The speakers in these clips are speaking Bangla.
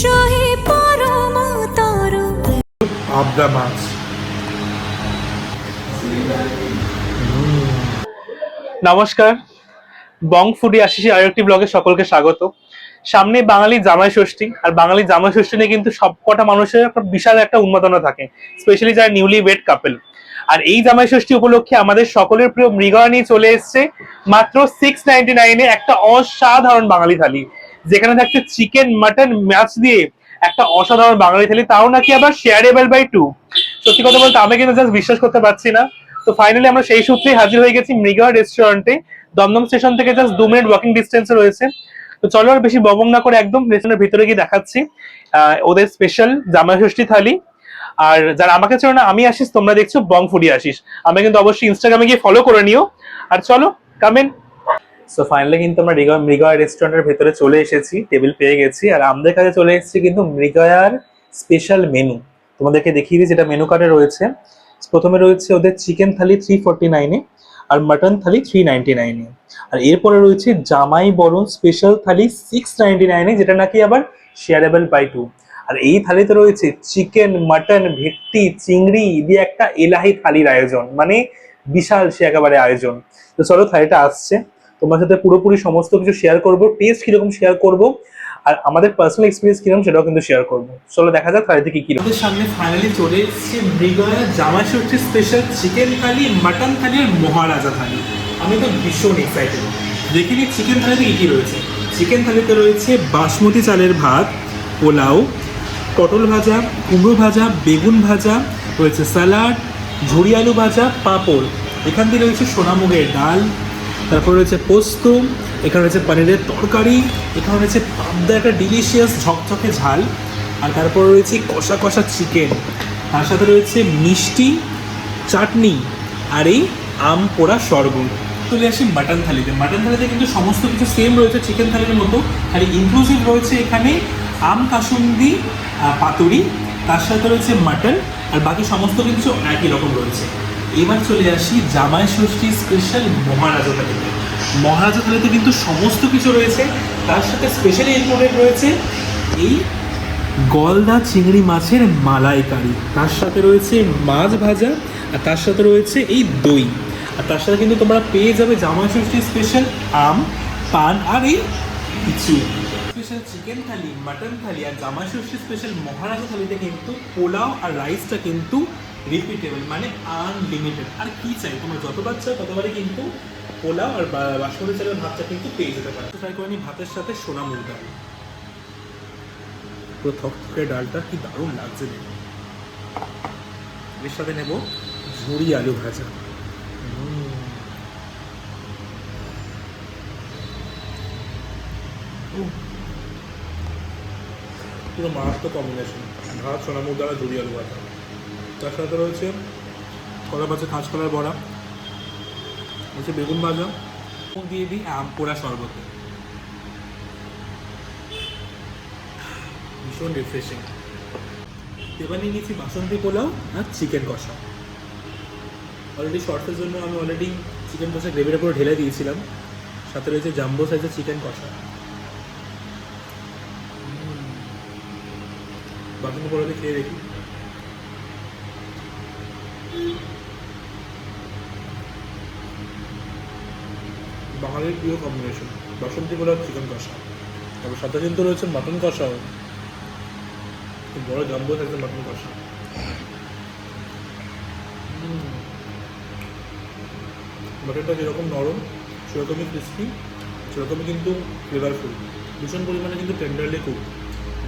সহে পরমতর পাবদা মাছ নমস্কার। বং ফুডি আশিসি আরও একটি ব্লগে সকলকে স্বাগত। সামনে বাঙালি জামাই ষষ্ঠী আর বাঙালি জামাই ষষ্ঠী নিয়ে কিন্তু সবকটা মানুষের একটা বিশাল একটা উন্মাদনা থাকে স্পেশালি যারা নিউলি ওয়েড কাপেল। আর এই জামাই ষষ্ঠী উপলক্ষে আমাদের সকলের প্রিয় মৃগয়া নিয়ে চলে এসছে মাত্র সিক্স নাইনটি নাইনে একটা অসাধারণ বাঙালি থালি। যেখানে থাকছে চিকেন, মাটন ম্যাচ দিয়ে একটা অসাধারণ বাঙালি থালি। তাও নাকি আবার শেয়ারেবল বাই টু সত্যি কথা বলতে, আমি কিন্তু জাস্ট বিশ্বাস করতে পারছি না। তো ফাইনালি আমরা সেই সূত্রেই হাজির হয়ে গেছি মৃগা রেস্টুরেন্টে দমদম স্টেশন থেকে জাস্ট দু মিনিট ওয়াকিং ডিস্টেন্সে রয়েছে। তো চলো আর বেশি ববং না করে একদম রেস্টুরেন্টের ভিতরে গিয়ে দেখাচ্ছি। ওদের স্পেশাল জামাই ষষ্ঠী থালি। আর যারা আমাকে চেনো না, আমি আসিস তোমরা দেখছ বং ফুডি আসিস আমি কিন্তু অবশ্যই ইনস্টাগ্রামে গিয়ে ফলো করে নিও। আর চলো কামেন সো ফাইনালি কিন্তু আমরা মৃগা মৃগয়া রেস্টুরেন্টের ভেতরে চলে এসেছি টেবিল পেয়ে গেছি। আর আমাদের কাছে চলে এসেছি কিন্তু মৃগয়ার স্পেশাল মেনু তোমাদেরকে দেখিয়ে দিই যেটা মেনু কার্ডে রয়েছে। প্রথমে রয়েছে ওদের চিকেন থালি থ্রি ফোরটি নাইনে আর মাটন থালি থ্রি নাইনটি নাইনে আর এরপরে রয়েছে জামাই বরণ স্পেশাল থালি সিক্স নাইনটি নাইনে যেটা নাকি আবার শেয়ারেবল বাই টু আর এই থালিতে রয়েছে চিকেন মাটন ভেট্টি চিংড়ি দিয়ে একটা এলাহি থালির আয়োজন। মানে বিশাল সে একেবারে আয়োজন। তো চলো থালিটা আসছে। তোমার সাথে পুরোপুরি সমস্ত কিছু শেয়ার করব টেস্ট কীরকম শেয়ার করব, আর আমাদের পার্সোনাল এক্সপিরিয়েন্স কীরকম সেটাও কিন্তু শেয়ার করব। চলো দেখা যাক থালিতে কি কি আমাদের সামনে ফাইনালি চলে এসেছে Mrigaya Jamai Shashthi special chicken thali mutton thali আর মহারাজা থালি। আমি তো ভীষণ এক্সাইটেড দেখে নিই চিকেন থালিতে কি কি রয়েছে। চিকেন থালিতে রয়েছে বাসমতি চালের ভাত, পোলাও, পটল ভাজা, কুমড়ো ভাজা, বেগুন ভাজা, রয়েছে স্যালাড ঝুড়ি আলু ভাজা, পাঁপড়। এখান দিয়ে রয়েছে সোনামুগের ডাল তারপর রয়েছে পোস্ত, এখানে রয়েছে পনিরের তরকারি, এখানে রয়েছে পাবদা, একটা ডিলিশিয়াস ঝকঝকে ঝাল, আর তারপর রয়েছে কষা কষা চিকেন তার সাথে রয়েছে মিষ্টি, চাটনি, আর এই আম পোড়া শরবত চলে আসি মাটন থালিতে। মাটন থালিতে কিন্তু সমস্ত কিছু সেম রয়েছে চিকেন থালির মতো, খালি ইনক্লুসিভ রয়েছে এখানে আম, কাসুন্দি পাতুরি, তার সাথে রয়েছে মাটন আর বাকি সমস্ত কিছু একই রকম রয়েছে। এবার চলে আসি জামাই ষষ্ঠী স্পেশাল মহারাজা থালিতে মহারাজা থালিতে কিন্তু সমস্ত কিছু রয়েছে, তার সাথে স্পেশালি ইনক্লুডেড রয়েছে এই গলদা চিংড়ি মাছের মালাইকারি। তার সাথে রয়েছে মাছ ভাজা, আর তার সাথে রয়েছে এই দই। আর তার সাথে কিন্তু তোমরা পেয়ে যাবে জামা ষষ্ঠী স্পেশাল আম, পান, আর এই কিছু। Special chicken thali mutton thali, আর জামা ষষ্ঠী স্পেশাল মহারাজা থালিতে কিন্তু পোলাও আর রাইসটা কিন্তু রিপিটেবল মানে আনলিমিটেড আর কি চাই? তোমরা যতবার চাও ততবারই কিন্তু পোলাও আর বাসমতি চালের ভাতটা কিন্তু পেয়ে যেতে পারো। ট্রাই করে নিই ভাতের সাথে সোনা মুগ ডাল পুরো থকথকে ডালটা কি দারুণ লাগছে দেখে এর সাথে নেব ঝুড়ি আলু ভাজা। পুরো মারাত্মক কম্বিনেশন ভাত সোনামুখ দ্বারা ঝুড়ি আলু ভাজা। তার সাথে রয়েছে, কলা ভাজা কাঁচকলার বড়া, রয়েছে বেগুন ভাজা দিয়ে দিই আম, পোড়া শরবতে। ভীষণ রিফ্রেশিং এবার নিয়ে নিয়েছি বাসন্তী পোলাও আর চিকেন কষা। অলরেডি শর্টসের জন্য আমি অলরেডি চিকেন কষা গ্রেভিটা পুরো ঢেলে দিয়েছিলাম। সাথে রয়েছে জাম্বো সাইজের চিকেন কষা। বাসন্তী পোলাওতে খেয়ে দেখি। বাঙালির প্রিয় কম্বিনেশন বাসন্তী পোলাও চিকেন কষা। তারপর সাথে কিন্তু রয়েছে মাটন কষাও খুব বড় জাম্বো সাইজের মাটন কষা। মাটনটা যেরকম নরম, সেরকমই ক্রিস্পি সেরকমই কিন্তু ফ্লেভারফুল ভীষণ পরিমাণে কিন্তু টেন্ডারলি কুক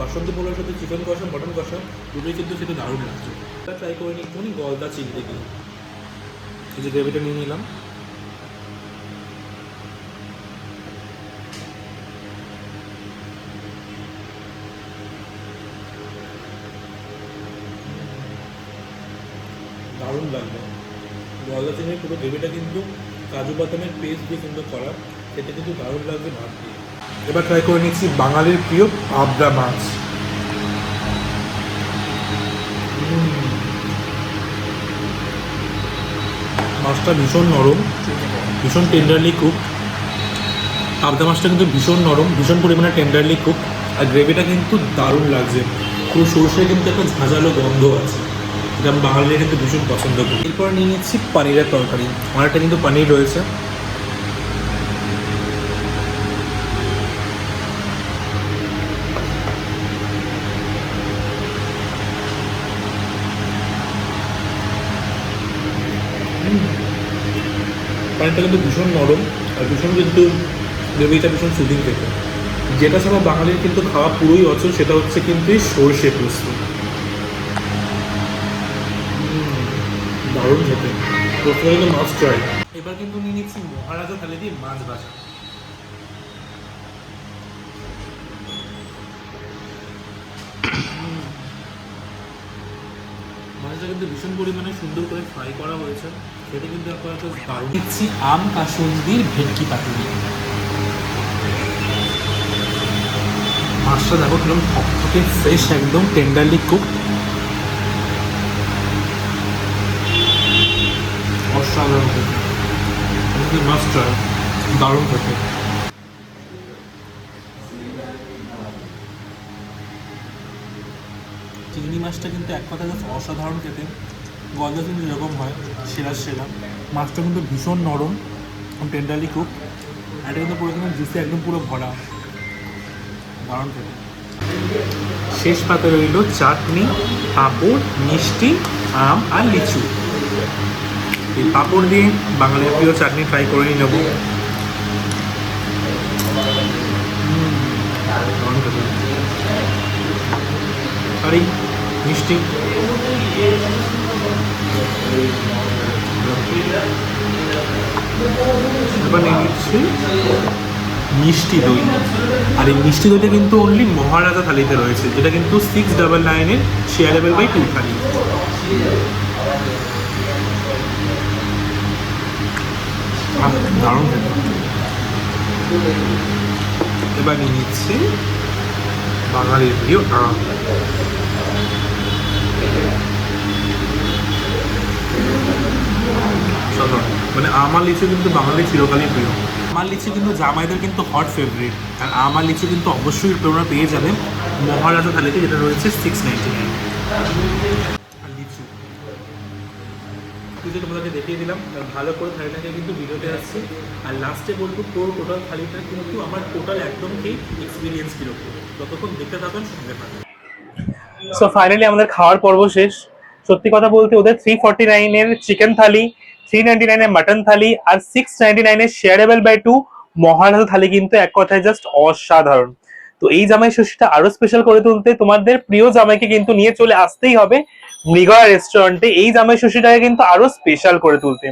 বাসন্তী পোলার সাথে চিকেন কষা মটন কষা, দুটোই কিন্তু সেটা দারুণ লাগছে। ট্রাই করে নিই একটুখানি গলদা চিংড়ি দিয়ে এই যে গ্রেভিটা নিয়ে নিলাম। দারুণ লাগবে। গলদা চিংড়ির পুরো গ্রেভিটা কিন্তু কাজু বাদামের পেস্ট দিয়ে কিন্তু করা সেটা কিন্তু দারুণ লাগবে ভাত দিয়ে। এবার ট্রাই করে নিচ্ছি বাঙালির প্রিয় পাবদা মাছ। মাছটা ভীষণ নরম, ভীষণ টেন্ডারলি কুক পাবদা মাছটা কিন্তু ভীষণ নরম, ভীষণ পরিমাণে টেন্ডারলি কুক আর গ্রেভিটা কিন্তু দারুণ লাগছে। পুরো সরষে কিন্তু একটা ঝাঁঝালো গন্ধ আছে। যেটা আমি বাঙালিরা কিন্তু ভীষণ পছন্দ করি। এরপর নিয়ে নিচ্ছি পনিরের তরকারি। অনেকটা কিন্তু পনির রয়েছে। পানিটা কিন্তু ভীষণ নরম আর ভীষণ কিন্তু গ্রেভিটা ভীষণ সুদিন খেতে। যেটা ছাড়া বাঙালির কিন্তু খাওয়া পুরোই অচল, সেটা হচ্ছে কিন্তু সর্ষে পোস্ত। দারুণ খেতে। প্রথমে কিন্তু মাছ ট্রাই এবার কিন্তু নিয়ে নিচ্ছি মহারাজা থালি দিয়ে মাছ ভাজা। মাছটা কিন্তু ভীষণ পরিমাণে সুন্দর করে ফ্রাই করা হয়েছে। সেটা কিন্তু আপনার একটা দারুণ। দিচ্ছি আম কাসুন্দির ভেটকি পাতুরি। মাছটা দেখো কীরকম থকথকে ফ্রেশ একদম টেন্ডারলি কুক অসাধারণ খেতে মাছ দারুণ খেতে। চিংড়ি মাছটা কিন্তু এক কথা জাস্ট অসাধারণ খেতে। গলদা চিংড়ি যেরকম হয় সেরা সেরা। মাছটা কিন্তু ভীষণ নরম টেন্ডারলি কুক এটা কিন্তু পুরো কিন্তু জুসে একদম পুরো ভরা। দারুণ খেতে। শেষ পাতে রইল চাটনি পাঁপড় মিষ্টি আম আর লিচু। এই পাঁপড় দিয়ে বাঙালির প্রিয় চাটনি ট্রাই করে নেব। মিষ্টি। নিয়ে নিচ্ছি মিষ্টি দই। আর এই মিষ্টি দইটা কিন্তু অনলি মহারাজা থালিতে রয়েছে, যেটা কিন্তু সিক্স ডাবল নাইনের শেয়ারেবল বাই টু থালি দারুণ এবার নিয়ে নিচ্ছি বাঙালির প্রিয় সাধারণ মানে আমার লিচু কিন্তু বাঙালির চিরকালই প্রিয়। আমার লিচু কিন্তু জামাইদের কিন্তু হট ফেভারিট আর আমার লিচু কিন্তু অবশ্যই তোমরা পেয়ে যাবেন মহারাজা থালিতে, যেটা রয়েছে সিক্স নাইনটি নাইন লিচু তোমাদেরকে দেখিয়ে দিলাম ভালো করে থালিটাকে কিন্তু ভিডিওতে আসছি। আর লাস্টে বলব, তোর টোটাল থালিটা কিন্তু আমার টোটাল একদম কি এক্সপিরিয়েন্স কীরকম যতক্ষণ দেখতে থাকেন সঙ্গে থাকেন সো ফাইনালি আমাদের খাওয়ার পর্ব শেষ। সত্যি কথা বলতে, ওদের থ্রি ফর্টি নাইনের চিকেন থালি থ্রি নাইনটি নাইনের মাটন থালি আর সিক্স নাইনটি নাইনের shareable by two Maharaja thali কিন্তু এক কথায় জাস্ট অসাধারণ। তো এই জামাই ষষ্ঠীটা আরও স্পেশাল করে তুলতে তোমাদের প্রিয় জামাইকে কিন্তু নিয়ে চলে আসতেই হবে মৃগয়া রেস্টুরেন্টে এই জামাই ষষ্ঠীটাকে কিন্তু আরও স্পেশাল করে তুলতে।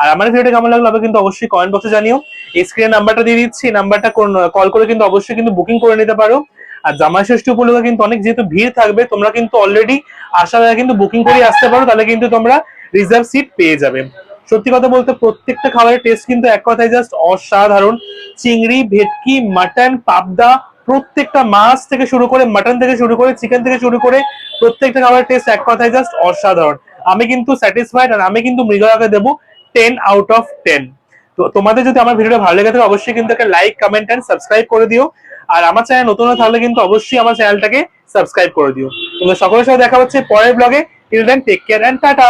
আর আমার ভিডিওটা কেমন লাগল হবে কিন্তু অবশ্যই কমেন্ট বক্সে জানিও। এই স্ক্রিনে নাম্বারটা দিয়ে দিচ্ছি নাম্বারটা কল করে কিন্তু অবশ্যই কিন্তু বুকিং করে নিতে পারো। আর জামাই ষষ্ঠী উপলক্ষে কিন্তু অনেক যেহেতু ভিড় থাকবে, তোমরা কিন্তু অলরেডি আসার আগে কিন্তু বুকিং করে আসতে পারো, তাহলে কিন্তু তোমরা রিজার্ভ সিট পেয়ে যাবে। সত্যি কথা বলতে প্রত্যেকটা খাবারের টেস্ট কিন্তু এক কথায় জাস্ট অসাধারণ। চিংড়ি, ভেটকি মাটন পাবদা প্রত্যেকটা মাছ থেকে শুরু করে মাটন থেকে শুরু করে চিকেন থেকে শুরু করে প্রত্যেকটা খাবারের টেস্ট এক কথায় জাস্ট অসাধারণ। আমি কিন্তু স্যাটিসফাইড আর আমি কিন্তু মৃগয়াকে দেবো টেন আউট অফ টেন তো তোমাদের যদি আমার ভিডিওটা ভালো লেগে থাকে, অবশ্যই কিন্তু একটা লাইক কমেন্ট এন্ড সাবস্ক্রাইব করে দিও। আর আমার চ্যানেল নতুন থাকলে কিন্তু অবশ্যই আমার চ্যানেলটাকে সাবস্ক্রাইব করে দিও। তোমাদের সকলের সাথে দেখা হচ্ছে পরের ব্লগে টেক কেয়ার এন্ড টাটা